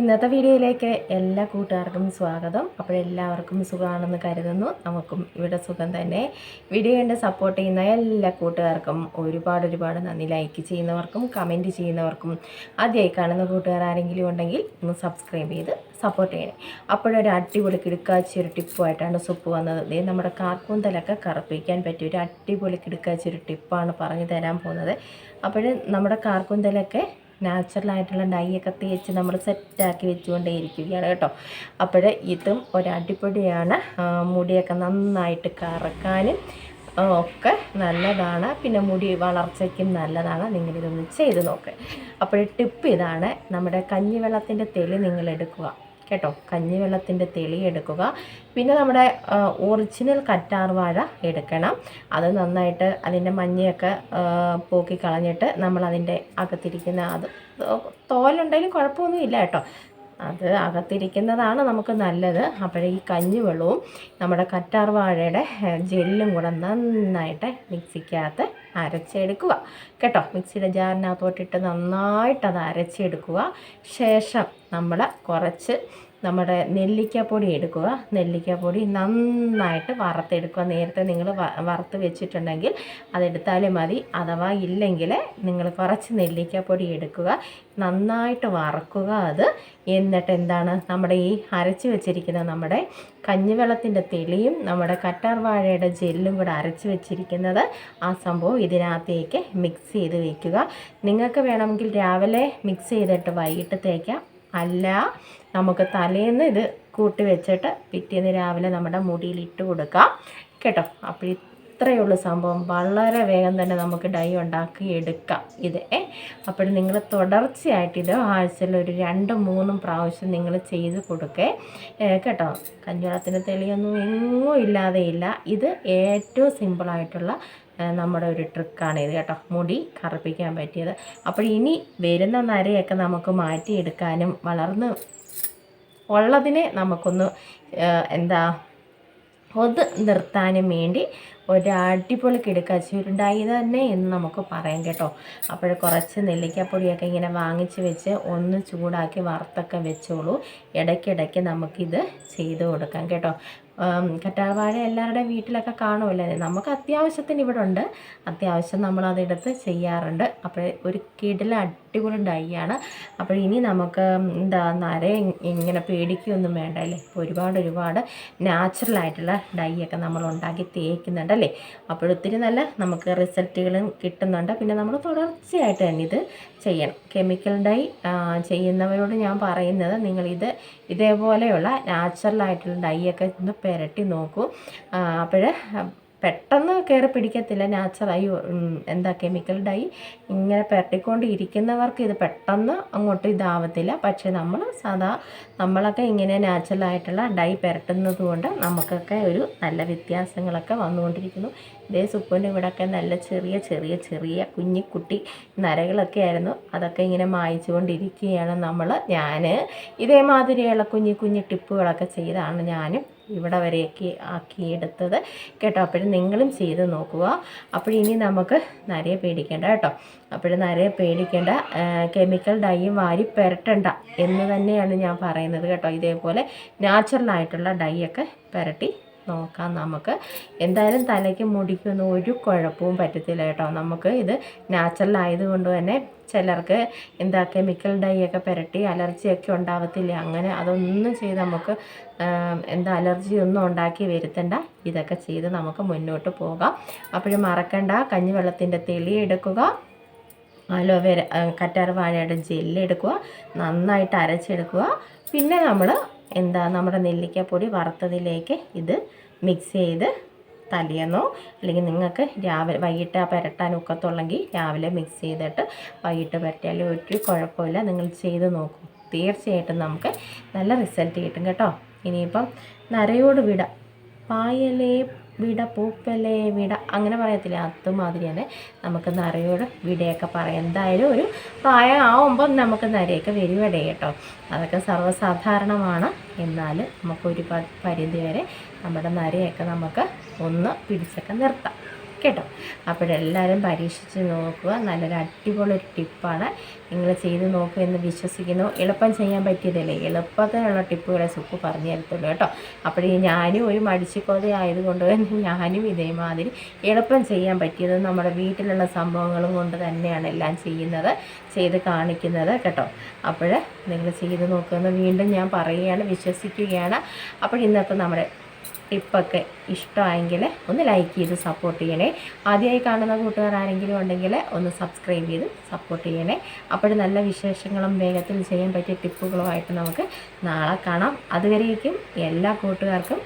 ഇന്നത്തെ വീഡിയോയിലേക്ക് എല്ലാ കൂട്ടുകാർക്കും സ്വാഗതം. അപ്പോൾ എല്ലാവർക്കും സുഖമാണെന്ന് കരുതുന്നു. നമുക്കും ഇവിടെ സുഖം തന്നെ. വീഡിയോ കണ്ട് സപ്പോർട്ട് ചെയ്യുന്ന എല്ലാ കൂട്ടുകാർക്കും ഒരുപാട് ഒരുപാട് നന്ദി. ലൈക്ക് ചെയ്യുന്നവർക്കും കമന്റ് ചെയ്യുന്നവർക്കും ആദ്യമായി കാണുന്ന കൂട്ടുകാർ ആരെങ്കിലും ഉണ്ടെങ്കിൽ ഒന്ന് സബ്സ്ക്രൈബ് ചെയ്ത് സപ്പോർട്ട് ചെയ്യണേ. അപ്പോഴൊരു അടിപൊളി കിടുക്കാച്ചി ഒരു ടിപ്പുമായിട്ടാണ് സുപ്പ് വന്നത്. ദേ നമ്മുടെ കാർക്കൂന്തലൊക്കെ കറുപ്പിക്കാൻ പറ്റിയ ഒരു അടിപൊളി കിടുക്കാച്ചി ഒരു ടിപ്പാണ് പറഞ്ഞു തരാൻ പോകുന്നത്. അപ്പോൾ നമ്മുടെ കാർക്കൂന്തലൊക്കെ നാച്ചുറലായിട്ടുള്ള ഡൈയൊക്കെ തേച്ച് നമ്മൾ സെറ്റാക്കി വെച്ചുകൊണ്ടേ ഇരിക്കുകയാണ് കേട്ടോ. അപ്പോൾ ഇതും ഒരടിപൊളിയാണ് ആ, മുടിയൊക്കെ നന്നായിട്ട് കറക്കാനും ഒക്കെ നല്ലതാണ്. പിന്നെ മുടി വളർച്ചയ്ക്കും നല്ലതാണ്. നിങ്ങളിതൊന്ന് ചെയ്ത് നോക്ക്. അപ്പോൾ ടിപ്പ് ഇതാണ് നമ്മുടെ കഞ്ഞിവെള്ളത്തിന്റെ തെളി നിങ്ങൾ എടുക്കുക. കേട്ടോ കഞ്ഞിവെള്ളത്തിന്റെ തെളി എടുക്കുക. പിന്നെ നമ്മുടെ ഒറിജിനൽ കറ്റാർ വാഴ എടുക്കണം. അത് നന്നായിട്ട് അതിന്റെ മഞ്ഞയൊക്കെ പോക്കി കളഞ്ഞിട്ട് നമ്മൾ അതിന്റെ അകത്തിരിക്കുന്ന അത് തോലുണ്ടെങ്കിലും കുഴപ്പമൊന്നുമില്ല കേട്ടോ. അത് അകത്തിരിക്കുന്നതാണ് നമുക്ക് നല്ലത്. അപ്പോഴേ ഈ കഞ്ഞിവെള്ളവും നമ്മുടെ കറ്റാർ വാഴയുടെ ജെല്ലും കൂടെ നന്നായിട്ട് മിക്സിക്കകത്ത് അരച്ചെടുക്കുക. കേട്ടോ? മിക്സിയുടെ ജാറിനകത്തോട്ടിട്ട് നന്നായിട്ട് അത് അരച്ചെടുക്കുക. ശേഷം നമ്മൾ കുറച്ച് നമ്മുടെ നെല്ലിക്കപ്പൊടി എടുക്കുക. നെല്ലിക്കപ്പൊടി നന്നായിട്ട് വറുത്തെടുക്കുക. നേരത്തെ നിങ്ങൾ വറുത്ത് വെച്ചിട്ടുണ്ടെങ്കിൽ അതെടുത്താലും മതി. അഥവാ ഇല്ലെങ്കിൽ നിങ്ങൾ കുറച്ച് നെല്ലിക്കപ്പൊടി എടുക്കുക. നന്നായിട്ട് വറക്കുക അത്. എന്നിട്ട് എന്താണ്? നമ്മുടെ ഈ അരച്ച് വെച്ചിരിക്കുന്ന നമ്മുടെ കഞ്ഞിവെള്ളത്തിന്റെ തെളിയും നമ്മുടെ കറ്റാർ വാഴയുടെ ജെല്ലും കൂടെ അരച്ച് വെച്ചിരിക്കുന്നത് ആ സംഭവം ഇതിനകത്തേക്ക് മിക്സ് ചെയ്ത് വയ്ക്കുക നിങ്ങൾക്ക് വേണമെങ്കിൽ രാവിലെ മിക്സ് ചെയ്തിട്ട് വൈകിട്ട് തേക്കാം അല്ല നമുക്ക് തലേന്ന് ഇത് കൂട്ടി വെച്ചിട്ട് പിറ്റേന്ന് രാവിലെ നമ്മുടെ മുടിയിൽ ഇട്ട് കൊടുക്കാം. കേട്ടോ? അപ്പോൾ ഇത്രയേ ഉള്ളൂ സംഭവം. വളരെ വേഗം തന്നെ നമുക്ക് ഡൈ ഉണ്ടാക്കി എടുക്കാം ഇത്. അപ്പോൾ നിങ്ങൾ തുടർച്ചയായിട്ട് ഇത് ആഴ്ചയിൽ ഒരു രണ്ടും മൂന്നും പ്രാവശ്യം നിങ്ങൾ ചെയ്ത് കൊടുക്കേ. കേട്ടോ കഞ്ഞിവെള്ളത്തിന്റെ തെളിയൊന്നും എങ്ങും ഇല്ലാതെ ഇല്ല. ഇത് ഏറ്റവും സിമ്പിളായിട്ടുള്ള നമ്മുടെ ഒരു ട്രിക്കാണ് ഇത് കേട്ടോ. മുടി കറുപ്പിക്കാൻ പറ്റിയത്. അപ്പോൾ ഇനി വരുന്ന നരയൊക്കെ നമുക്ക് മാറ്റിയെടുക്കാനും വളർന്ന് ഉള്ളതിനെ നമുക്കൊന്ന് എന്താ ഒന്ന് നിർത്താനും വേണ്ടി ഒരു അടിപൊളി കിടക്കാച്ചി ഒരു തന്നെ എന്ന് നമുക്ക് പറയാം കേട്ടോ. അപ്പോൾ കുറച്ച് നെല്ലിക്കപ്പൊടിയൊക്കെ ഇങ്ങനെ വാങ്ങിച്ച് വെച്ച് ഒന്ന് ചൂടാക്കി വറുത്തൊക്കെ വെച്ചോളൂ. ഇടയ്ക്കിടയ്ക്ക് നമുക്കിത് ചെയ്ത് കൊടുക്കാം കേട്ടോ. കറ്റാർവാഴ എല്ലാവരുടെയും വീട്ടിലൊക്കെ കാണുമല്ലേ നമുക്ക് അത്യാവശ്യത്തിന് ഇവിടെ ഉണ്ട് അത്യാവശ്യം നമ്മളതെടുത്ത് ചെയ്യാറുണ്ട്. അപ്പോൾ ഒരു കിടില അടിപൊളി ഡൈ ആണ് അപ്പോൾ ഇനി നമുക്ക് എന്താ നര ഇങ്ങനെ പേടിക്കുകയൊന്നും വേണ്ട അല്ലേ? ഇപ്പോൾ ഒരുപാട് ഒരുപാട് നാച്ചുറൽ ആയിട്ടുള്ള ഡൈ ഒക്കെ നമ്മൾ ഉണ്ടാക്കി തേക്കുന്നുണ്ട് അല്ലേ? അപ്പോൾ ഒത്തിരി നല്ല നമുക്ക് റിസൾട്ടുകളും കിട്ടുന്നുണ്ട്. പിന്നെ നമ്മൾ തുടർച്ചയായിട്ട് തന്നെ ഇത് ചെയ്യണം. കെമിക്കൽ ഡൈ ചെയ്യുന്നവരോട് ഞാൻ പറയുന്നത് നിങ്ങളിത് ഇതേപോലെയുള്ള നാച്ചുറൽ ആയിട്ടുള്ള ഡൈ ഒക്കെ ഒന്ന് പുരട്ടി നോക്കൂ. അപ്പോൾ പെട്ടെന്ന് കയറി പിടിക്കത്തില്ല. നാച്ചുറായി എന്താ കെമിക്കൽ ഡൈ ഇങ്ങനെ പെരട്ടിക്കൊണ്ട് ഇരിക്കുന്നവർക്ക് ഇത് പെട്ടെന്ന് അങ്ങോട്ട് ഇതാവത്തില്ല. പക്ഷേ നമ്മൾ സാധാ നമ്മളൊക്കെ ഇങ്ങനെ നാച്ചുറലായിട്ടുള്ള ഡൈ പെരട്ടുന്നത് കൊണ്ട് നമുക്കൊക്കെ ഒരു നല്ല വ്യത്യാസങ്ങളൊക്കെ വന്നുകൊണ്ടിരിക്കുന്നു. ഇതേ സുപ്പുവിന്റെ ഇവിടെയൊക്കെ നല്ല ചെറിയ ചെറിയ ചെറിയ കുഞ്ഞിക്കുട്ടി നരകളൊക്കെ ആയിരുന്നു. അതൊക്കെ ഇങ്ങനെ മായിച്ചുകൊണ്ടിരിക്കുകയാണ് നമ്മൾ ഞാൻ ഇതേമാതിരിയുള്ള കുഞ്ഞു കുഞ്ഞി ടിപ്പുകളൊക്കെ ചെയ്താണ് ഞാനും. ഇവിടെ വരെയൊക്കെ ആക്കിയെടുത്തത്. കേട്ടോ അപ്പോഴും നിങ്ങളും ചെയ്ത് നോക്കുക. അപ്പോഴിനി നമുക്ക് നരയെ പേടിക്കേണ്ട കേട്ടോ. അപ്പോഴും നരയെ പേടിക്കേണ്ട കെമിക്കൽ ഡൈയും വാരി പെരട്ടണ്ട എന്ന് തന്നെയാണ് ഞാൻ പറയുന്നത് കേട്ടോ. ഇതേപോലെ നാച്ചുറലായിട്ടുള്ള ഡൈ ഒക്കെ പുരട്ടി നോക്കാം നമുക്ക്. എന്തായാലും തലയ്ക്ക് മുടിക്കൊന്നും ഒരു കുഴപ്പവും പറ്റത്തില്ല കേട്ടോ. നമുക്ക് ഇത് നാച്ചുറൽ ആയതുകൊണ്ട് തന്നെ ചിലർക്ക് എന്താ കെമിക്കൽ ഡൈ ഒക്കെ പുരട്ടി അലർജിയൊക്കെ ഉണ്ടാവത്തില്ല. അങ്ങനെ അതൊന്നും ചെയ്ത് നമുക്ക് എന്താ അലർജി ഒന്നും ഉണ്ടാക്കി വരുത്തണ്ട. ഇതൊക്കെ ചെയ്ത് നമുക്ക് മുന്നോട്ട് പോകാം. അപ്പോഴും മറക്കണ്ട. കഞ്ഞിവെള്ളത്തിന്റെ തെളി എടുക്കുക. അലോവേര കറ്റാർ വാഴയുടെ ജെല്ലെടുക്കുക നന്നായിട്ട് അരച്ചെടുക്കുക. പിന്നെ നമ്മൾ എന്താ നമ്മുടെ നെല്ലിക്കപ്പൊടി വറുത്തതിലേക്ക് ഇത് മിക്സ് ചെയ്ത് തലേന്നോ അല്ലെങ്കിൽ നിങ്ങൾക്ക് രാവിലെ വൈകിട്ട് ആ പുരട്ടാൻ ഒക്കത്തുള്ളെങ്കിൽ രാവിലെ മിക്സ് ചെയ്തിട്ട് വൈകിട്ട് പുരട്ടിയാലും ഒരു കുഴപ്പമില്ല. നിങ്ങൾ ചെയ്ത് നോക്കും. തീർച്ചയായിട്ടും നമുക്ക് നല്ല റിസൾട്ട് കിട്ടും കേട്ടോ. ഇനിയിപ്പം നരയോട് വിട. പായലേ വിട പൂപ്പലേ വിട അങ്ങനെ പറയത്തില്ല? അതുമാതിരി തന്നെ നമുക്ക് നരയോട് വിടയൊക്കെ പറയാം. എന്തായാലും ഒരു പ്രായം ആവുമ്പോൾ നമുക്ക് നരയൊക്കെ വരുവടേ കേട്ടോ? അതൊക്കെ സർവസാധാരണമാണ്. എന്നാൽ നമുക്ക് ഒരു പരിധി വരെ നമ്മുടെ നരയൊക്കെ നമുക്ക് ഒന്ന് പിടിച്ചൊക്കെ നിർത്താം. കേട്ടോ. അപ്പോഴെല്ലാവരും പരീക്ഷിച്ച് നോക്കുക. നല്ലൊരു അടിപൊളി ഒരു ടിപ്പാണ്. നിങ്ങൾ ചെയ്ത് നോക്കുക എന്ന് വിശ്വസിക്കുന്നു. എളുപ്പം ചെയ്യാൻ പറ്റിയതല്ലേ? എളുപ്പത്തിനുള്ള ടിപ്പുകളെ സുപ്പ് പറഞ്ഞു തരത്തുള്ളൂ കേട്ടോ. അപ്പോഴേ ഞാനും ഒരു മടിച്ചിക്കോത ആയതുകൊണ്ട് തന്നെ ഞാനും ഇതേമാതിരി എളുപ്പം ചെയ്യാൻ പറ്റിയത് നമ്മുടെ വീട്ടിലുള്ള സംഭവങ്ങളും കൊണ്ട് തന്നെയാണ് എല്ലാം ചെയ്യുന്നത് ചെയ്ത് കാണിക്കുന്നത് കേട്ടോ. അപ്പോൾ നിങ്ങൾ ചെയ്ത് നോക്കുമെന്ന് വീണ്ടും ഞാൻ പറയുകയാണ് വിശ്വസിക്കുകയാണ്. അപ്പോൾ ഇന്നത്തെ നമ്മുടെ ടിപ്പൊക്കെ ഇഷ്ടമായെങ്കിൽ ഒന്ന് ലൈക്ക് ചെയ്ത് സപ്പോർട്ട് ചെയ്യണേ. ആദ്യമായി കാണുന്ന കൂട്ടുകാർ ആരെങ്കിലും ഉണ്ടെങ്കിൽ ഒന്ന് സബ്സ്ക്രൈബ് ചെയ്ത് സപ്പോർട്ട് ചെയ്യണേ. അപ്പോൾ നല്ല വിശേഷങ്ങളും വേഗത്തിൽ ചെയ്യാൻ പറ്റിയ ടിപ്പുകളുമായിട്ട് നമുക്ക് നാളെ കാണാം. അതുവരേക്കും എല്ലാ കൂട്ടുകാർക്കും